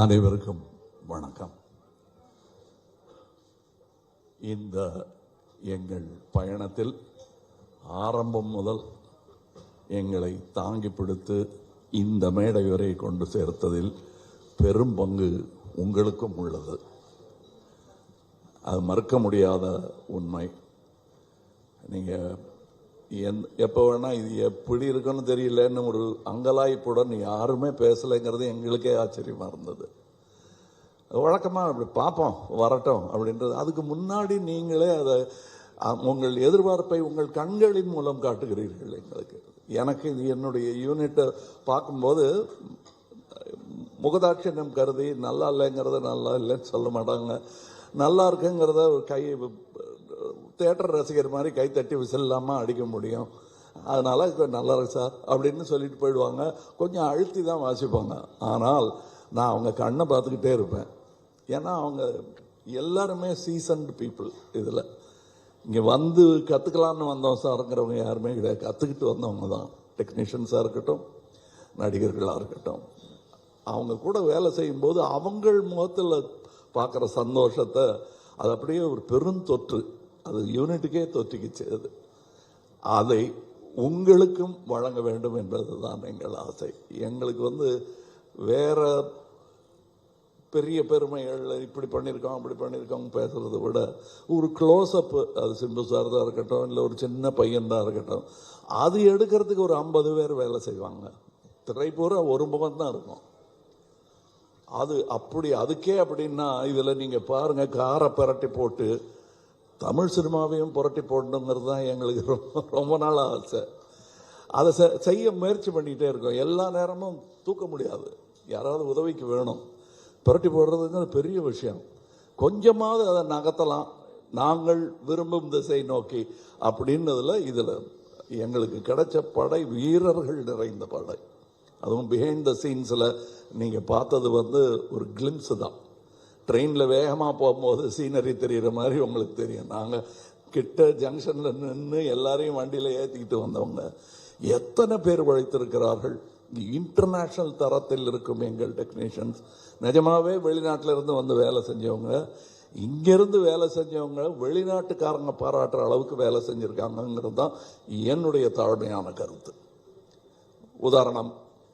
அனைவருக்கும் வணக்கம். இந்த எங்கள் பயணத்தில் ஆரம்பம் முதல் எங்களை தாங்கி பிடித்து இந்த மேடை வரை கொண்டு சேர்த்ததில் பெரும் பங்கு உங்களுக்கும் உள்ளது. அது மறுக்க முடியாத உண்மை. நீங்கள் எந் எப்போ வேணால் இது எப்படி இருக்குன்னு தெரியலன்னு ஒரு அங்கலாய்ப்புடன் யாருமே பேசலைங்கிறது எங்களுக்கே ஆச்சரியமாக இருந்தது. வழக்கமாக அப்படி பார்ப்போம் வரட்டும் அப்படின்றது. அதுக்கு முன்னாடி நீங்களே அதை உங்கள் எதிர்பார்ப்பை உங்கள் கண்களின் மூலம் காட்டுகிறீர்கள் எங்களுக்கு. எனக்கு இது என்னுடைய யூனிட்டை பார்க்கும்போது முகதாட்சியம் கருதி நல்லா இல்லைங்கிறத நல்லா இல்லைன்னு சொல்ல மாட்டாங்க. நல்லா இருக்குங்கிறத ஒரு கை தேட்டர் ரசிகர் மாதிரி கைத்தட்டி தட்டி விசில்லாமல் அடிக்க முடியும். அதனால் நல்லா இருக்கு சார் அப்படின்னு சொல்லிட்டு போயிடுவாங்க. கொஞ்சம் அழுத்தி தான் வாசிப்பாங்க. ஆனால் நான் அவங்க கண்ணை பார்த்துக்கிட்டே இருப்பேன். ஏன்னா அவங்க எல்லாருமே சீசன்டு பீப்புள் இதில். இங்கே வந்து கற்றுக்கலான்னு வந்தோம் சாருங்கிறவங்க யாருமே கிடையாது. கற்றுக்கிட்டு வந்தவங்க தான். டெக்னீஷியன்ஸாக இருக்கட்டும் நடிகர்களாக இருக்கட்டும். அவங்க கூட வேலை செய்யும்போது அவங்கள் முகத்தில் பார்க்குற சந்தோஷத்தை அது அப்படியே ஒரு பெருந்தொற்று அது யூனிட்டுக்கே தொற்றிக்கிச்சு அது அதை உங்களுக்கும் வழங்க வேண்டும் என்பது தான் எங்கள் ஆசை. எங்களுக்கு வந்து வேற பெரிய பெருமைகள் இப்படி பண்ணியிருக்கோம் அப்படி பண்ணியிருக்கோம் பேசுறதை விட ஒரு க்ளோஸ்அப் அது சிம்பு சார் தான் இருக்கட்டும் இல்லை ஒரு சின்ன பையன் தான் இருக்கட்டும் அது எடுக்கிறதுக்கு ஒரு ஐம்பது பேர் வேலை செய்வாங்க. திரைப்பூரா ஒரு முகம் தான் இருக்கும். அது அப்படி அதுக்கே அப்படின்னா இதில் நீங்கள் பாருங்க காரை பரட்டி போட்டு தமிழ் சினிமாவையும் புரட்டி போடணுங்கிறது தான் எங்களுக்கு ரொம்ப ரொம்ப நாள் ஆசை. அதை செ- செய்ய முயற்சி பண்ணிக்கிட்டே இருக்கோம். எல்லா நேரமும் தூக்க முடியாது. யாராவது உதவிக்கு வேணும். புரட்டி போடுறதுங்கிறது பெரிய விஷயம். கொஞ்சமாவது அதை நகர்த்தலாம். நாங்கள் விரும்பும் திசை நோக்கி அப்படின்னதில் இதில் எங்களுக்கு கிடைச்ச படை வீரர்கள் நிறைந்த படை. அதுவும் பிஹைண்ட் த சீன்ஸில் நீங்கள் பார்த்தது வந்து ஒரு கிளிம்ஸு தான். ட்ரெயினில் வேகமாக போகும்போது சீனரி தெரிகிற மாதிரி உங்களுக்கு தெரியும். நாங்கள் கிட்ட ஜங்ஷனில் நின்று எல்லாரையும் வண்டியில் ஏற்றிக்கிட்டு வந்தவங்க. எத்தனை பேர் உழைத்திருக்கிறார்கள்? இன்டர்நேஷ்னல் தரத்தில் இருக்கும் எங்கள் டெக்னீஷியன்ஸ் நிஜமாகவே வெளிநாட்டிலிருந்து வந்து வேலை செஞ்சவங்க. இங்கேருந்து வேலை செஞ்சவங்க வெளிநாட்டுக்காரங்க பாராட்டுற அளவுக்கு வேலை செஞ்சுருக்காங்கங்கிறது தான் என்னுடைய தாழ்மையான கருத்து. உதாரணம்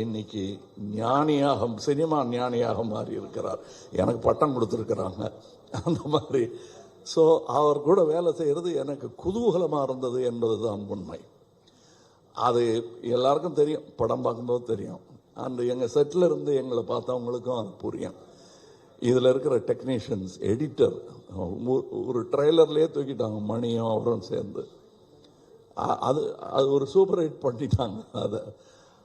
இன்னைக்கு ஞானியாக சினிமா ஞானியாக மாறி இருக்கிறார் எனக்கு பட்டம் கொடுத்துருக்குறாங்க. அந்த மாதிரி. ஸோ அவர் கூட வேலை செய்கிறது எனக்கு குதூகலமாக இருந்தது என்பது தான் உண்மை. அது எல்லாருக்கும் தெரியும். படம் பார்க்கும்போது தெரியும். அந்த எங்கள் செட்டில் இருந்து எங்களை பார்த்தவங்களுக்கும் அது புரியும். இதில் இருக்கிற டெக்னீஷியன்ஸ் எடிட்டர் ஒரு ட்ரெய்லர்லேயே தூக்கிட்டாங்க. மணியும் அவரும் சேர்ந்து. அது அது ஒரு சூப்பர் ஹிட் பண்ணிட்டாங்க. அதை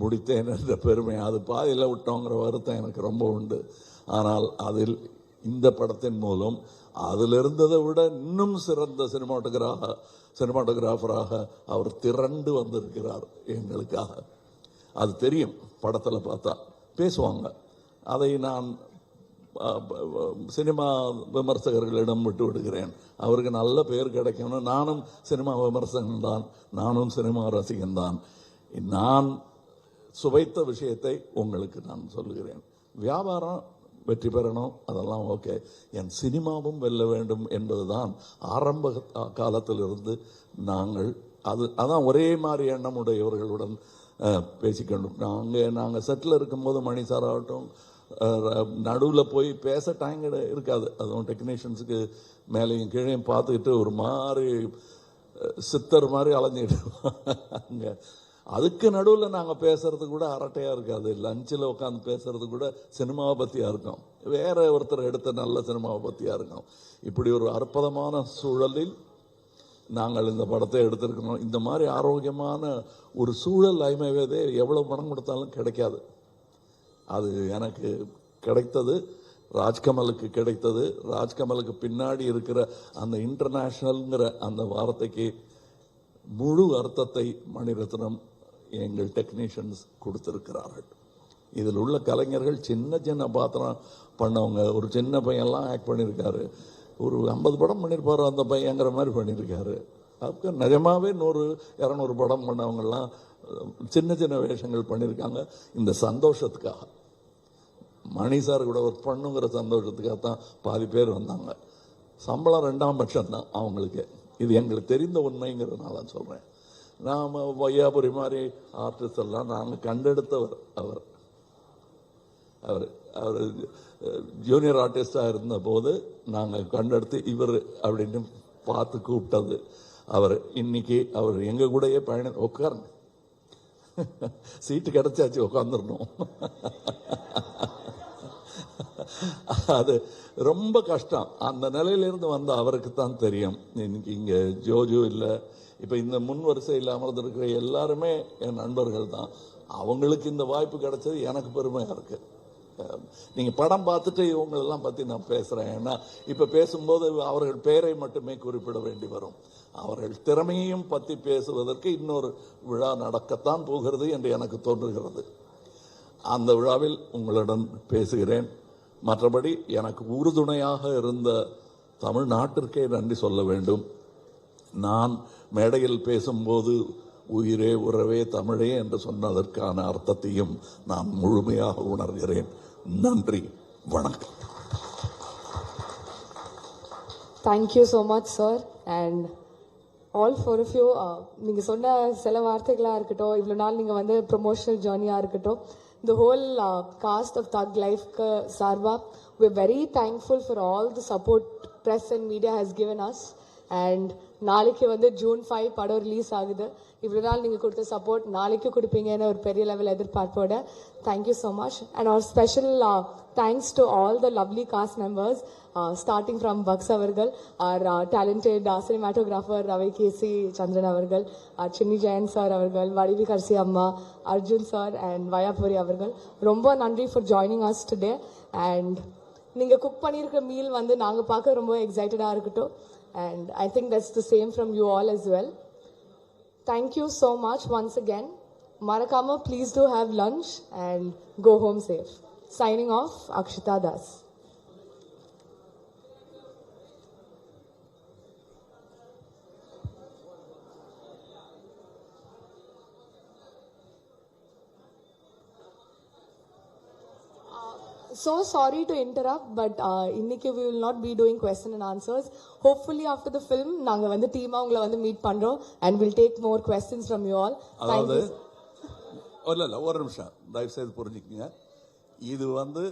முடித்தேன். என்ற பெருமை. அது பாதியில் விட்டோங்கிற வருத்தம் எனக்கு ரொம்ப உண்டு. ஆனால் அதில் இந்த படத்தின் மூலம் அதில் இருந்ததை விட இன்னும் சிறந்த சினிமாட்டோகிராக சினிமாட்டோகிராஃபராக அவர் திரண்டு வந்திருக்கிறார் எங்களுக்காக. அது தெரியும். படத்தில் பார்த்தா பேசுவாங்க. அதை நான் சினிமா விமர்சகர்களிடம் விட்டு விடுகிறேன். அவருக்கு நல்ல பேர் கிடைக்கணும் நானும் சினிமா விமர்சகன் தான் நானும் சினிமா ரசிகன் தான் நான் சுவைத்த விஷயத்தை உங்களுக்கு நான் சொல்லுகிறேன். வியாபாரம் வெற்றி பெறணும் அதெல்லாம் ஓகே. என் சினிமாவும் வெல்ல வேண்டும் என்பதுதான் ஆரம்ப காலத்திலிருந்து நாங்கள் அது அதான் ஒரே மாதிரி எண்ணம் உடையவர்களுடன் பேசிக்கொண்டோம். நாங்கள் நாங்கள் செட்டில் இருக்கும்போது மணி சார் ஆகட்டும் நடுவில் போய் பேச டைம் இருக்காது. அதுவும் டெக்னீஷியன்ஸுக்கு மேலேயும் கீழே பார்த்துக்கிட்டு ஒரு மாதிரி சித்தர் மாதிரி அலைஞ்சிட்டு அங்கே அதுக்கு நடுவில் நாங்கள் பேசுறது கூட அரட்டையாக இருக்காது லஞ்சில் உட்காந்து பேசுறது கூட சினிமாவை பற்றியாக இருக்கும். வேற ஒருத்தர் எடுத்த நல்ல சினிமாவை பற்றியாக இருக்கும். இப்படி ஒரு அற்புதமான சூழலில் நாங்கள் இந்த படத்தை எடுத்திருக்கிறோம். இந்த மாதிரி ஆரோக்கியமான ஒரு சூழல் ஐமவேதே எவ்வளோ பணம் கொடுத்தாலும் கிடைக்காது. அது எனக்கு கிடைத்தது ராஜ்கமலுக்கு கிடைத்தது. ராஜ்கமலுக்கு பின்னாடி இருக்கிற அந்த இன்டர்நேஷ்னல்ங்கிற அந்த வார்த்தைக்கு முழு அர்த்தத்தை மணிரத்னம் எங்கள் டெக்னீஷியன்ஸ் கொடுத்துருக்கிறார்கள். இதில் உள்ள கலைஞர்கள் சின்ன சின்ன பாத்திரம் பண்ணவங்க. ஒரு சின்ன பையன்லாம் ஆக்ட் பண்ணியிருக்காரு. ஒரு ஐம்பது படம் பண்ணியிருப்பாரு அந்த பையங்கிற மாதிரி பண்ணியிருக்காரு. அதுக்கு நிஜமாகவே நூறு இரநூறு படம் பண்ணவங்கெல்லாம் சின்ன சின்ன வேஷங்கள் பண்ணியிருக்காங்க. இந்த சந்தோஷத்துக்காக. மணி சார் கூட ஒர்க் பண்ணுங்கிற சந்தோஷத்துக்காக தான் பாதி பேர் வந்தாங்க. சம்பளம் ரெண்டாம் பட்சம் தான் அவங்களுக்கு. இது எங்களுக்கு தெரிந்த உண்மைங்கிறதுனால சொல்கிறேன் நாம் வையாபுரி மாதிரி ஆர்டிஸ்ட் எல்லாம் நாங்கள் கண்டெடுத்தவர் அவர். அவர் அவர் ஜூனியர் ஆர்டிஸ்டாக இருந்தபோது நாங்கள் கண்டெடுத்து இவர் அப்படின்னு பார்த்து கூப்பிட்டது. அவர் இன்னைக்கு அவர் எங்கள் கூடயே பயண உட்காருங்க. சீட்டு கிடச்சாச்சு உட்காந்துடணும் அது ரொம்ப கஷ்டம். அந்த நிலையிலிருந்து வந்த அவருக்கு தான் தெரியும். இன்னைக்கு இங்கே ஜோஜோ இல்லை. இப்போ இந்த முன் வரிசையில் அமர்ந்திருக்கிற எல்லாருமே என் நண்பர்கள் தான். அவங்களுக்கு இந்த வாய்ப்பு கிடைச்சது எனக்கு பெருமையாக இருக்குது நீங்கள் படம் பார்த்துட்டு இவங்களெல்லாம் பற்றி நான் பேசுறேன். ஏன்னா இப்போ பேசும்போது அவர்கள் பெயரை மட்டுமே குறிப்பிட வேண்டி வரும். அவர்கள் திறமையையும் பற்றி பேசுவதற்கு இன்னொரு விழா நடக்கத்தான் போகிறது என்று எனக்கு தோன்றுகிறது. அந்த விழாவில் உங்களுடன் பேசுகிறேன். மற்றபடி எனக்கு உறுதுணையாக இருந்த தமிழ்நாட்டிற்கே நன்றி சொல்ல வேண்டும். நான் மேடையில் பேசும்போது உயிரே உறவே தமிழே என்று சொன்னதற்கான அர்த்தத்தையும் நான் முழுமையாக உணர்கிறேன். நன்றி. வணக்கம். Thank you so much sir and all for of you நீங்கள் சொன்ன சில வார்த்தைகளாக இருக்கட்டும் இவ்வளோ நாள் நீங்கள் வந்து ப்ரொமோஷனல் ஜேர்னியாக இருக்கட்டும் இந்த ஹோல் காஸ்ட் ஆஃப் தக் லைஃப்க்கு சார்பாக we very thankful for all the support press and media has given us. அண்ட் நாளைக்கு வந்து ஜூன் ஃபைவ் படம் ரிலீஸ் ஆகுது. இவ்வளோ நாள் நீங்கள் கொடுத்த சப்போர்ட் நாளைக்கு கொடுப்பீங்கன்னு ஒரு பெரிய லெவல் எதிர்பார்ப்போட thank you so much and our special thanks to all the lovely cast members starting from Bucks அவர்கள் our talented cinematographer Ravi K C Chandran அவர்கள் ஆர் சின்னி ஜெயன் சார் அவர்கள் வடிவி கர்சி அம்மா அர்ஜுன் சார் அண்ட் வயாபுரி அவர்கள் ரொம்ப நன்றி for joining us today and நீங்கள் cook பண்ணியிருக்கிற meal வந்து நாங்கள் பார்க்க ரொம்ப எக்ஸைட்டடாக இருக்கட்டும். And I think that's the same from you all as well. Thank you so much once again. Marakama, please do have lunch and go home safe. Signing off, Akshita Das. So sorry to interrupt, but uh, இன்னைக்கு we will not be doing question and answers. Hopefully after the film, நாங்க வந்து டீமா உங்களை வந்து meet and we'll take more questions from you all. Thank அதாவது. இல்ல இல்ல ஒரு நிமிஷம் தயவு செய்து புரிஞ்சுக்கங்க இது வந்து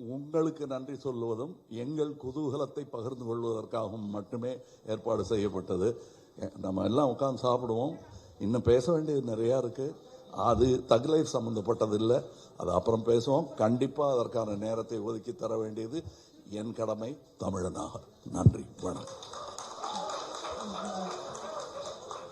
உங்களுக்கு நன்றி சொல்லுவதும் எங்கள் குதூகலத்தை பகிர்ந்து கொள்வதற்காகவும் மட்டுமே ஏற்பாடு செய்யப்பட்டது நம்ம எல்லாம் உட்கார்ந்து சாப்பிடுவோம் இன்னும் பேச வேண்டியது நிறையா இருக்கு அது தகுலை சம்பந்தப்பட்டது இல்லை அது அப்புறம் பேசுவோம். கண்டிப்பாக அதற்கான நேரத்தை ஒதுக்கி தர வேண்டியது என் கடமை தமிழனாக. நன்றி வணக்கம்.